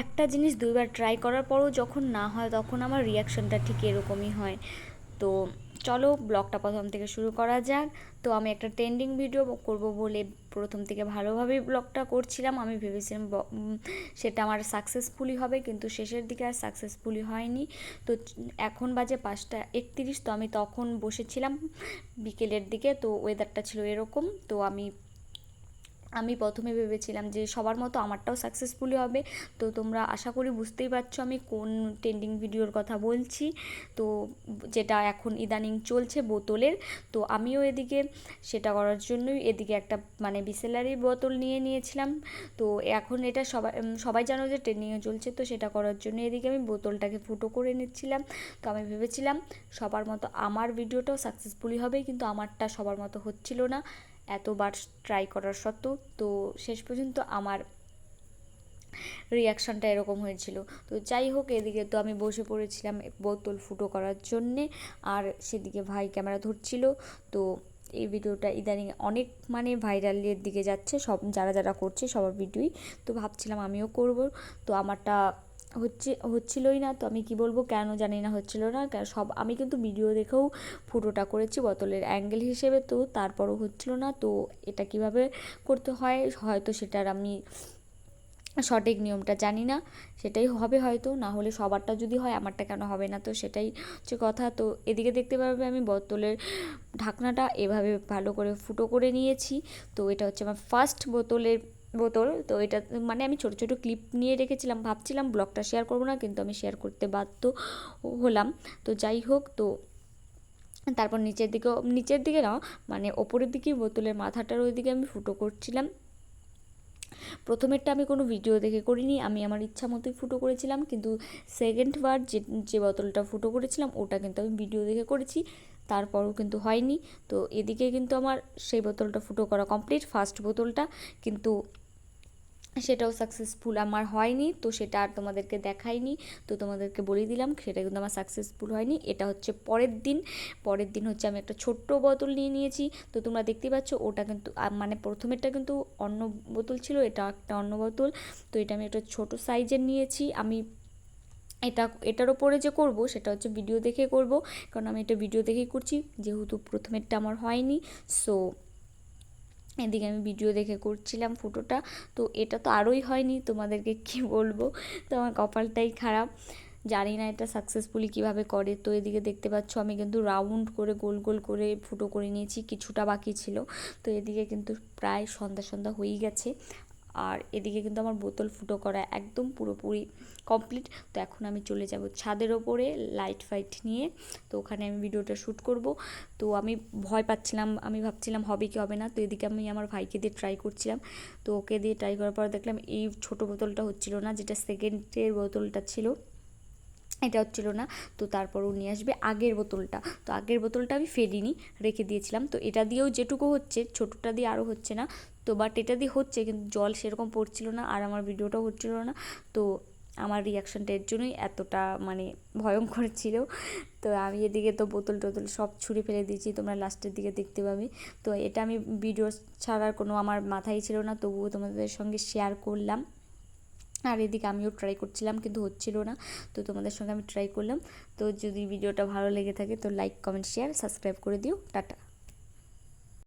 একটা জিনিস দুইবার ট্রাই করার পরও যখন না হয়, তখন আমার রিয়াকশনটা ঠিক এরকমই হয়। তো চলো ব্লগটা প্রথম থেকে শুরু করা যাক। তো আমি একটা ট্রেন্ডিং ভিডিও করব বলে প্রথম থেকে ভালোভাবেই ব্লগটা করছিলাম। আমি ভেবেছিলাম সেটা আমার সাকসেসফুলি হবে, কিন্তু শেষের দিকে আর সাকসেসফুলি হয়নি। তো এখন বাজে পাঁচটা একত্রিশ, তো আমি তখন বসেছিলাম বিকেলের দিকে, তো ওয়েদারটা ছিল এরকম। তো আমি আমি প্রথমে ভেবেছিলাম যে সবার মতো আমারটাও সাকসেসফুলি হবে। তো তোমরা আশা করি বুঝতেই পারছ আমি কোন ট্রেন্ডিং ভিডিওর কথা বলছি। তো যেটা এখন ইদানিং চলছে বোতলের, তো আমিও এদিকে সেটা করার জন্যই এদিকে একটা মানে বিসেলারি বোতল নিয়ে নিয়েছিলাম। তো এখন এটা সবাই সবাই জানো যে ট্রেন্ডিংয়ে চলছে, তো সেটা করার জন্য এদিকে আমি বোতলটাকে ফুটো করে নিচ্ছিলাম। তো আমি ভেবেছিলাম সবার মতো আমার ভিডিওটাও সাকসেসফুলি হবে, কিন্তু আমারটা সবার মতো হচ্ছিল না। এতবার ট্রাই করার সত্ত্বেও, তো শেষ পর্যন্ত আমার রিয়াকশানটা এরকম হয়েছিল। তো যাই হোক, এদিকে তো আমি বসে পড়েছিলাম বোতল ফুটো করার জন্যে, আর সেদিকে ভাই ক্যামেরা ধরছিল। তো এই ভিডিওটা ইদানিং অনেক মানে ভাইরালের দিকে যাচ্ছে, সব যারা যারা করছে সবার ভিডিওই। তো ভাবছিলাম আমিও করব। তো আমারটা হচ্ছে, হচ্ছিলই না, তো আমি কি বলব, কেন জানি না, হচ্ছিল না। সব, আমি কিন্তু ভিডিও দেখেও ফুটোটা করেছি বোতলের অ্যাঙ্গেল হিসেবে, তো তারপরও হচ্ছিল না, তো এটা কীভাবে করতে হয়, হয়তো সেটার আমি সঠিক নিয়মটা জানি না, সেটাই হবে হয়তো, না হলে সবারটা যদি হয়, আমারটা কেন হবে না, তো সেটাই হচ্ছে কথা। তো এদিকে দেখতে পাবে আমি বোতলের ঢাকনাটা এভাবে ভালো করে ফুটো করে নিয়েছি, তো এটা হচ্ছে আমার ফার্স্ট বোতলের বোতল। তো এটা মানে আমি ছোটো ছোটো ক্লিপ নিয়ে রেখেছিলাম। ভাবছিলাম ব্লগটা শেয়ার করব না, কিন্তু আমি শেয়ার করতে বাধ্য হলাম। তো যাই হোক, তো তারপর নিচের দিকেও, নিচের দিকে না মানে ওপরের দিকে বোতলের মাথাটার ওইদিকে আমি ফুটো করছিলাম। প্রথমেরটা আমি কোনো ভিডিও দেখে করিনি, আমি আমার ইচ্ছা মতোই ফুটো করেছিলাম, কিন্তু সেকেন্ডবার যে যে বোতলটা ফুটো করেছিলাম, ওটা কিন্তু আমি ভিডিও দেখে করেছি, তারপরও কিন্তু হয়নি। তো এদিকে কিন্তু আমার সেই বোতলটা ফুটো করা কমপ্লিট ফার্স্ট বোতলটা, কিন্তু সেটাও সাকসেসফুল আমার হয়নি, তো সেটা আর তোমাদেরকে দেখাইনি, তো তোমাদেরকে বলে দিলাম, সেটা কিন্তু আমার সাকসেসফুল হয়নি। এটা হচ্ছে পরের দিন পরের দিন হচ্ছে আমি একটা ছোট্ট বোতল নিয়ে নিয়েছি, তো তোমরা দেখতে পাচ্ছ ওটা কিন্তু মানে প্রথমেরটা কিন্তু অন্য বোতল ছিল, এটা একটা অন্য বোতল, তো এটা আমি একটা ছোট সাইজের নিয়েছি, আমি এটা, এটার ওপরে যে করব সেটা হচ্ছে ভিডিও দেখে করব, কারণ আমি এটা ভিডিও দেখেই করছি, যেহেতু প্রথমেরটা আমার হয়নি সো এদিকে আমি ভিডিও দেখে করছিলাম ফটোটা তো এটা তো আরোই হয়নি, তোমাদেরকে কি বলব? তো আমার কপালটাই খারাপ। জানি না এটা সাকসেসফুলি কীভাবে করে। তো এদিকে দেখতে পাচ্ছ, আমি কিন্তু রাউন্ড করে গোল গোল করে ফুটো করে নিয়েছি, কিছুটা বাকি ছিল। তো এদিকে কিন্তু প্রায় সন্ধ্যা সন্ধ্যা হয়েই গেছে। আর এদিকে কিন্তু আমার বোতল ফুটো করা একদম পুরোপুরি কমপ্লিট তো এখন আমি চলে যাব ছাদের ওপরে লাইট ফাইট নিয়ে। তো ওখানে আমি ভিডিওটা শ্যুট করব। তো আমি ভয় পাচ্ছিলাম, আমি ভাবছিলাম হবে কি হবে না। তো এদিকে আমি আমার ভাইকে দিয়ে ট্রাই করছিলাম। তো ওকে দিয়ে ট্রাই করার পর দেখলাম এই ছোট বোতলটা হচ্ছিল না, যেটা সেকেন্ডের বোতলটা ছিল। এটা হচ্ছিল না। তো তারপর উনি আসবে আগের বোতলটা। তো আগের বোতলটা আমি ফেলিনি, রেখে দিয়েছিলাম। তো এটা দিয়েও যেটুকু হচ্ছে, ছোটোটা দিয়ে আরও হচ্ছে না। তো বাট এটা দিয়ে হচ্ছে কিন্তু জল সেরকম পড়ছিল না আর আমার ভিডিওটাও হচ্ছিল না। তো আমার রিয়াকশানটা এর জন্যই এতটা মানে ভয়ঙ্কর ছিল। তো আমি এদিকে তো বোতল টোতল সব ছুঁড়ে ফেলে দিয়েছি, তোমরা লাস্টের দিকে দেখতে পাবে। তো এটা আমি ভিডিও ছাড়ার কোনো আমার মাথায় ছিল না, তবুও তোমাদের সঙ্গে শেয়ার করলাম। আর এদিকে আমিও ট্রাই করছিলাম, কিন্তু হচ্ছিল না। তো তোমাদের সঙ্গে আমি ট্রাই করলাম। তো যদি ভিডিওটা ভালো লেগে থাকে, তো লাইক কমেন্ট শেয়ার সাবস্ক্রাইব করে দিও। টাটা।